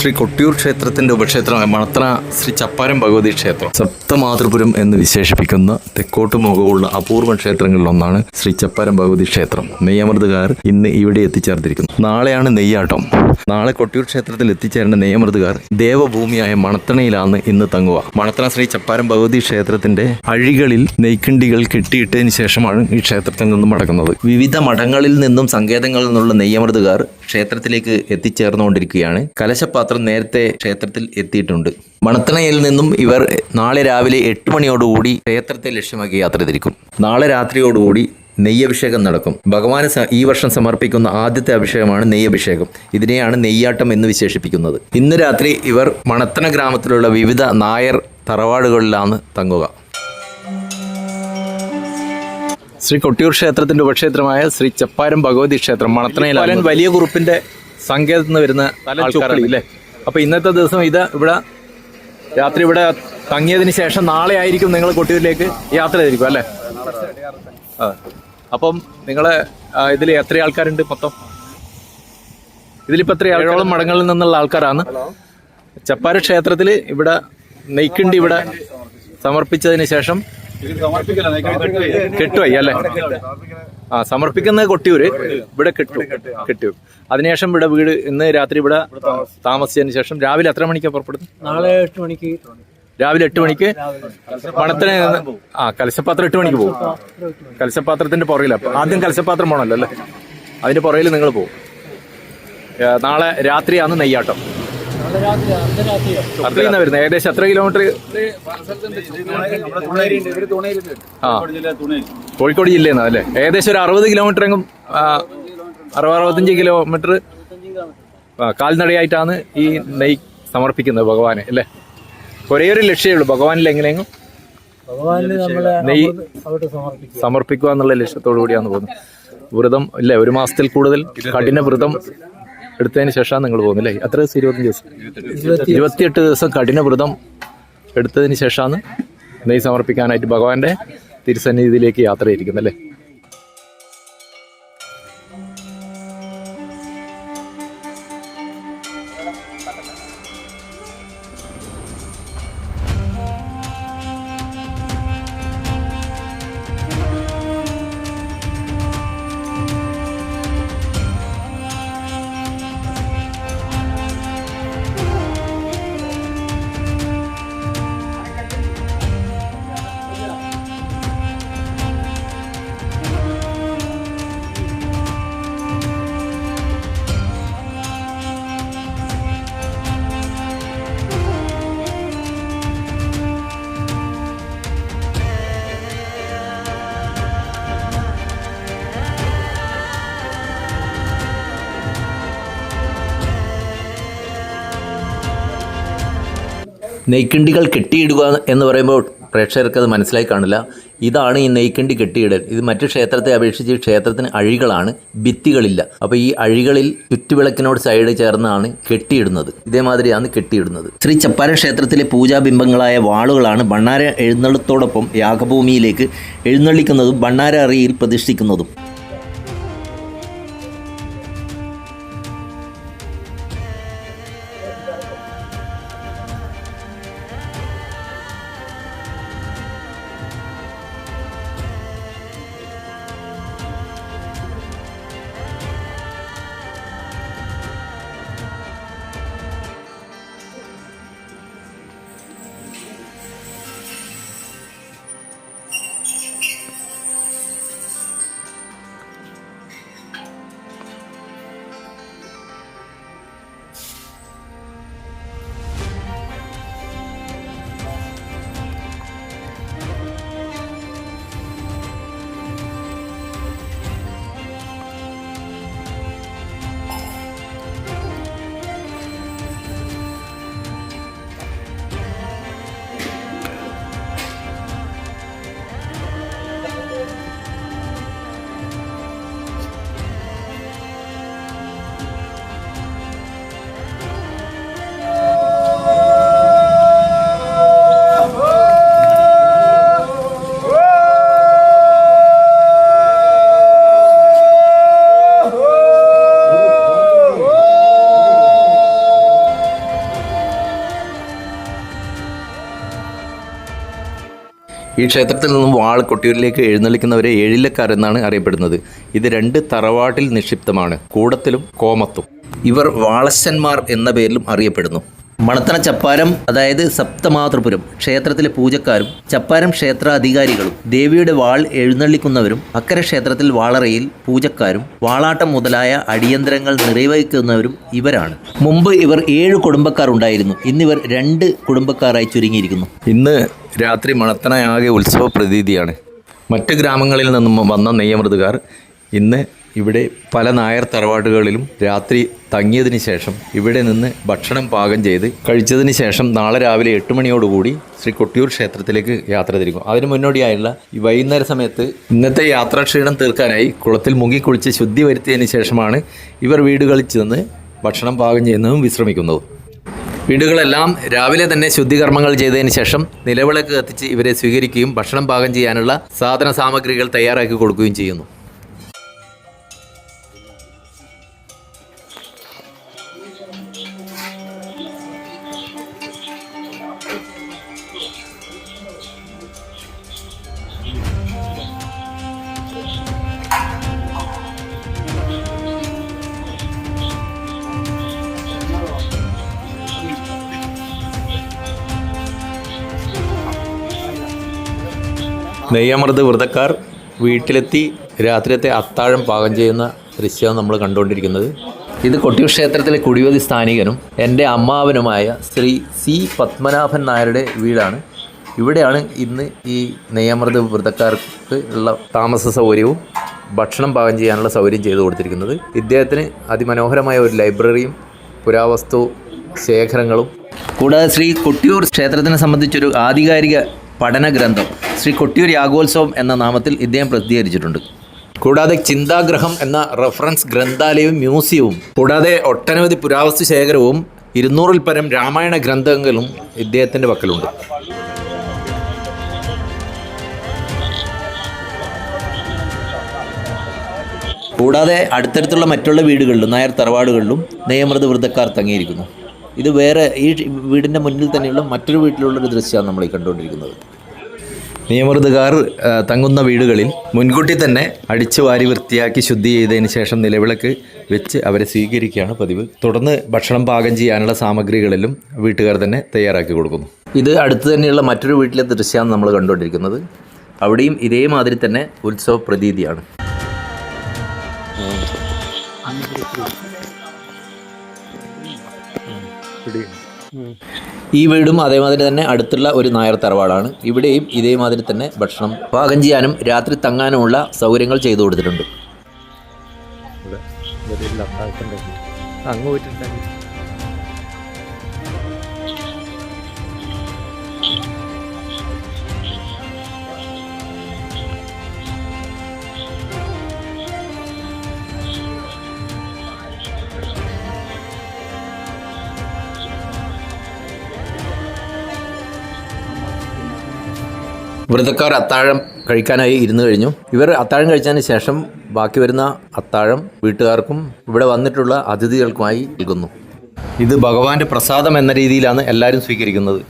ശ്രീ കൊട്ടിയൂർ ക്ഷേത്രത്തിന്റെ ഉപക്ഷേത്രമായ മണത്ര ശ്രീ ചപ്പാരം ഭഗവതി ക്ഷേത്രം സപ്തമാതൃപുരം എന്ന് വിശേഷിപ്പിക്കുന്ന തെക്കോട്ട് മുഖമുള്ള അപൂർവ ക്ഷേത്രങ്ങളിലൊന്നാണ് ശ്രീ ചപ്പാരം ഭഗവതി ക്ഷേത്രം. നെയ്യമൃതുകാർ ഇന്ന് ഇവിടെ എത്തിച്ചേർന്നിരിക്കുന്നു. നാളെയാണ് നെയ്യാട്ടം. നാളെ കൊട്ടിയൂർ ക്ഷേത്രത്തിൽ എത്തിച്ചേരേണ്ട നെയ്യമൃതുകാർ ദേവഭൂമിയായ മണത്തണയിലാണ് ഇന്ന് തങ്ങുക. മണത്തണ ശ്രീ ചപ്പാരം ഭഗവതി ക്ഷേത്രത്തിന്റെ അഴികളിൽ നെയ്ക്കിണ്ടികൾ കെട്ടിയിട്ടതിന് ശേഷമാണ് ഈ ക്ഷേത്രത്തിൽ നിന്നും മടങ്ങുന്നത്. വിവിധ മഠങ്ങളിൽ നിന്നും സങ്കേതങ്ങളിൽ നിന്നുള്ള നെയ്യമൃതുകാർ ക്ഷേത്രത്തിലേക്ക് എത്തിച്ചേർന്നുകൊണ്ടിരിക്കുകയാണ്. കലശപാത്രം നേരത്തെ ക്ഷേത്രത്തിൽ എത്തിയിട്ടുണ്ട്. മണത്തണയിൽ നിന്നും ഇവർ നാളെ രാവിലെ എട്ട് മണിയോടുകൂടി ക്ഷേത്രത്തെ ലക്ഷ്യമാക്കി യാത്ര തിരിക്കും നാളെ രാത്രിയോടുകൂടി നെയ്യഭിഷേകം നടക്കും. ഭഗവാന് ഈ വർഷം സമർപ്പിക്കുന്ന ആദ്യത്തെ അഭിഷേകമാണ് നെയ്യഭിഷേകം. ഇതിനെയാണ് നെയ്യാട്ടം എന്ന് വിശേഷിപ്പിക്കുന്നത്. ഇന്ന് രാത്രി ഇവർ മണത്തണ ഗ്രാമത്തിലുള്ള വിവിധ നായർ തറവാടുകളിലാണ് തങ്ങുക. ശ്രീ കൊട്ടിയൂർ ക്ഷേത്രത്തിന്റെ ഉപക്ഷേത്രമായ ശ്രീ ചപ്പാരം ഭഗവതി ക്ഷേത്രം മണത്തണയിലാണ് വലിയ കുറുപ്പിന്റെ സങ്കേതത്തിൽ നിന്ന് വരുന്ന ആൾക്കാരാണ് അല്ലേ അപ്പൊ ഇന്നത്തെ ദിവസം ഇത് ഇവിടെ രാത്രി ഇവിടെ തങ്ങിയതിന് ശേഷം നാളെ ആയിരിക്കും നിങ്ങൾ കൊട്ടിയൂരിലേക്ക് യാത്ര ചെയ്തിരിക്കും അല്ലേ? അപ്പം നിങ്ങളെ ഇതിൽ എത്ര ആൾക്കാരുണ്ട് മൊത്തം? ഇതിലിപ്പോ എത്ര ഏഴോളം മടങ്ങളിൽ നിന്നുള്ള ആൾക്കാരാണ്. ചപ്പാര ക്ഷേത്രത്തിൽ ഇവിടെ നെയ്ക്കിണ്ടി ഇവിടെ സമർപ്പിച്ചതിന് ശേഷം കെട്ടുപോയി അല്ലേ? ആ സമർപ്പിക്കുന്നത് കൊട്ടിയൂര്. ഇവിടെ കെട്ടു. കെട്ടിയൂർ അതിനുശേഷം ഇവിടെ വീട് ഇന്ന് രാത്രി ഇവിടെ താമസിച്ചതിന് ശേഷം രാവിലെ എത്ര മണിക്കാണ് പുറപ്പെടുന്നത്? നാളെ എട്ട് മണിക്ക്. രാവിലെ എട്ട് മണിക്ക് മണത്തിന് ആ കലശപാത്രം എട്ട് മണിക്ക് പോകും. കലശപാത്രത്തിന്റെ പുറകില. ആദ്യം കലശപാത്രം പോകണല്ലോ അല്ലേ? അതിന്റെ പുറകിൽ നിങ്ങൾ പോകും നാളെ രാത്രിയാണ് നെയ്യാട്ടം. നാളെ രാത്രി അർദ്ധരാത്രിയോ അത്രയും വരുന്നത്. ഏകദേശം എത്ര കിലോമീറ്റർ? ആ. കോഴിക്കോട് ജില്ലയിൽ നിന്നാണ് അല്ലേ? ഏകദേശം ഒരു അറുപത് കിലോമീറ്റർ എങ്ങും അറുപത് അറുപത്തഞ്ച് കിലോമീറ്റർ കാൽനടയായിട്ടാണ് ഈ നെയ് സമർപ്പിക്കുന്നത് ഭഗവാന് അല്ലേ? ഒരേ ഒരു ലക്ഷ്യമേ ഉള്ളൂ. ഭഗവാനിൽ എങ്ങനെയെങ്കിലും നെയ് സമർപ്പിക്കുക. എന്നുള്ള ലക്ഷ്യത്തോടു കൂടിയാണ് പോകുന്നത്. വ്രതം ഇല്ലേ? ഒരു മാസത്തിൽ കൂടുതൽ കഠിന വ്രതം എടുത്തതിന് ശേഷമാണ് നിങ്ങൾ പോകുന്നത് അല്ലേ? അത്ര ദിവസം? ഇരുപത്തഞ്ച് ദിവസം? ഇരുപത്തിയെട്ട്. ദിവസം കഠിന വ്രതം എടുത്തതിന് ശേഷമാണ് നെയ് സമർപ്പിക്കാനായിട്ട് ഭഗവാന്റെ തിരുസന്നിധിയിലേക്ക് യാത്ര ചെയ്തിരിക്കുന്നത് നെയ്ക്കിണ്ടികൾ കെട്ടിയിടുക എന്ന് പറയുമ്പോൾ പ്രേക്ഷകർക്ക് അത് മനസ്സിലായി കാണില്ല. ഇതാണ് ഈ നെയ്ക്കിണ്ടി കെട്ടിയിടൽ. ഇത് മറ്റു ക്ഷേത്രത്തെ അപേക്ഷിച്ച് ക്ഷേത്രത്തിന് അഴികളാണ് ഭിത്തികളില്ല. അപ്പോൾ ഈ അഴികളിൽ ചുറ്റുവിളക്കിനോട് സൈഡ് ചേർന്നാണ് കെട്ടിയിടുന്നത്. ഇതേമാതിരിയാണ് കെട്ടിയിടുന്നത്. ശ്രീ ചപ്പാര ക്ഷേത്രത്തിലെ പൂജാബിംബങ്ങളായ വാളുകളാണ് ഭണ്ണാര എഴുന്നള്ളത്തോടൊപ്പം യാഗഭൂമിയിലേക്ക് എഴുന്നള്ളിക്കുന്നതും ഭണ്ണാര അറിയിൽ പ്രതിഷ്ഠിക്കുന്നതും. ഈ ക്ഷേത്രത്തിൽ നിന്നും വാൾ കൊട്ടിയൂരിലേക്ക് എഴുന്നള്ളിക്കുന്നവരെ ഏഴിലക്കാർ എന്നാണ് അറിയപ്പെടുന്നത്. ഇത് രണ്ട് തറവാട്ടിൽ നിക്ഷിപ്തമാണ്. കൂടത്തിലും കോമത്തും. ഇവർ വാളശന്മാർ എന്ന പേരിലും അറിയപ്പെടുന്നു. മണത്തണ ചപ്പാരം അതായത് സപ്തമാതൃപുരം ക്ഷേത്രത്തിലെ പൂജക്കാരും ചപ്പാരം ക്ഷേത്രാധികാരികളും ദേവിയുടെ വാൾ എഴുന്നള്ളിക്കുന്നവരും അക്കര ക്ഷേത്രത്തിൽ വാളറയിൽ പൂജക്കാരും വാളാട്ടം മുതലായ അടിയന്തരങ്ങൾ നിറവേക്കുന്നവരും ഇവരാണ്. മുമ്പ് ഇവർ ഏഴ് കുടുംബക്കാർ ഉണ്ടായിരുന്നു ഇന്നിവർ രണ്ട് കുടുംബക്കാരായി ചുരുങ്ങിയിരിക്കുന്നു. ഇന്ന് രാത്രി മണത്തണയാകെ ഉത്സവ പ്രതീതിയാണ് മറ്റ് ഗ്രാമങ്ങളിൽ നിന്നും വന്ന നെയ്യമൃതുകാർ ഇന്ന് ഇവിടെ പല നായർ തറവാടുകളിലും രാത്രി തങ്ങിയതിന് ശേഷം ഇവിടെ നിന്ന് ഭക്ഷണം പാകം ചെയ്ത് കഴിച്ചതിന് ശേഷം നാളെ രാവിലെ എട്ട് മണിയോടുകൂടി ശ്രീ കൊട്ടിയൂർ ക്ഷേത്രത്തിലേക്ക് യാത്ര തിരിക്കും. അതിന് മുന്നോടിയായുള്ള ഈ വൈകുന്നേര സമയത്ത് ഇന്നത്തെ യാത്രാക്ഷീണം തീർക്കാനായി കുളത്തിൽ മുങ്ങിക്കുളിച്ച് ശുദ്ധി വരുത്തിയതിന് ശേഷമാണ് ഇവർ വീടുകളിൽ ചെന്ന് ഭക്ഷണം പാകം ചെയ്യുന്നതും വിശ്രമിക്കുന്നതും. വീടുകളെല്ലാം രാവിലെ തന്നെ ശുദ്ധികർമ്മങ്ങൾ ചെയ്തതിന് ശേഷം നിലവിളക്ക് കത്തിച്ച് ഇവരെ സ്വീകരിക്കുകയും ഭക്ഷണം പാകം ചെയ്യാനുള്ള സാധന സാമഗ്രികൾ തയ്യാറാക്കി കൊടുക്കുകയും ചെയ്യുന്നു. നെയ്യമൃത് വ്രതക്കാർ വീട്ടിലെത്തി രാത്രിയത്തെ അത്താഴം പാകം ചെയ്യുന്ന ദൃശ്യമാണ് നമ്മൾ കണ്ടുകൊണ്ടിരിക്കുന്നത്. ഇത് കൊട്ടിയൂർ ക്ഷേത്രത്തിലെ കുടിവതി സ്ഥാനികനും എന്റെ അമ്മാവനുമായ ശ്രീ സി പത്മനാഭൻ നായരുടെ വീടാണ്. ഇവിടെയാണ് ഇന്ന് ഈ നെയ്യമൃത് വ്രതക്കാർക്ക് ഉള്ള താമസ സൗകര്യവും ഭക്ഷണം പാകം ചെയ്യാനുള്ള സൗകര്യം ചെയ്തു കൊടുത്തിരിക്കുന്നത്. ഇദ്ദേഹത്തിന് അതിമനോഹരമായ ഒരു ലൈബ്രറിയും പുരാവസ്തു ശേഖരങ്ങളും. കൂടാതെ ശ്രീ കൊട്ടിയൂർ ക്ഷേത്രത്തിനെ സംബന്ധിച്ചൊരു ആധികാരിക പഠന ഗ്രന്ഥം ശ്രീ കൊട്ടിയൂർ യാഗോത്സവം എന്ന നാമത്തിൽ ഇദ്ദേഹം പ്രസിദ്ധീകരിച്ചിട്ടുണ്ട്. കൂടാതെ ചിന്താഗ്രഹം എന്ന റഫറൻസ് ഗ്രന്ഥാലയവും മ്യൂസിയവും കൂടാതെ ഒട്ടനവധി പുരാവസ്തു ശേഖരവും ഇരുന്നൂറിൽ പരം രാമായണ ഗ്രന്ഥങ്ങളും ഇദ്ദേഹത്തിന്റെ പക്കലുണ്ട്. കൂടാതെ അടുത്തടുത്തുള്ള മറ്റുള്ള വീടുകളിലും നായർ തറവാടുകളിലും നെയ്യമൃത വൃദ്ധക്കാർ തങ്ങിയിരിക്കുന്നു. ഇത് വേറെ ഈ വീടിന്റെ മുന്നിൽ തന്നെയുള്ള മറ്റൊരു വീട്ടിലുള്ളൊരു ദൃശ്യമാണ് നമ്മൾ ഈ കണ്ടുകൊണ്ടിരിക്കുന്നത്. നിയമൃതകാർ ആ, തങ്ങുന്ന വീടുകളിൽ മുൻകൂട്ടി തന്നെ അടിച്ചു വാരി വൃത്തിയാക്കി ശുദ്ധി ചെയ്തതിന് ശേഷം നിലവിളക്ക് വെച്ച് അവരെ സ്വീകരിക്കുകയാണ് പതിവ്. തുടർന്ന് ഭക്ഷണം പാകം ചെയ്യാനുള്ള സാമഗ്രികളിലും വീട്ടുകാർ തന്നെ തയ്യാറാക്കി കൊടുക്കുന്നു. ഇത് അടുത്ത് തന്നെയുള്ള മറ്റൊരു വീട്ടിലെ ദൃശ്യമാണ് നമ്മൾ കണ്ടുകൊണ്ടിരിക്കുന്നത്. അവിടെയും ഇതേമാതിരി തന്നെ ഉത്സവ പ്രതീതിയാണ്. ഈ വീടും അതേമാതിരി തന്നെ അടുത്തുള്ള ഒരു നായർ തറവാടാണ്. ഇവിടെയും ഇതേമാതിരി തന്നെ ഭക്ഷണം പാകം ചെയ്യാനും രാത്രി തങ്ങാനുമുള്ള സൗകര്യങ്ങൾ ചെയ്തു കൊടുത്തിട്ടുണ്ട്. അങ്ങ് വ്രതക്കാർ അത്താഴം കഴിക്കാനായി ഇരുന്നു കഴിഞ്ഞു. ഇവർ അത്താഴം കഴിച്ചതിന് ശേഷം ബാക്കി വരുന്ന അത്താഴം വീട്ടുകാർക്കും ഇവിടെ വന്നിട്ടുള്ള അതിഥികൾക്കുമായി നൽകുന്നു. ഇത് ഭഗവാന്റെ പ്രസാദം എന്ന രീതിയിലാണ് എല്ലാവരും സ്വീകരിക്കുന്നത്.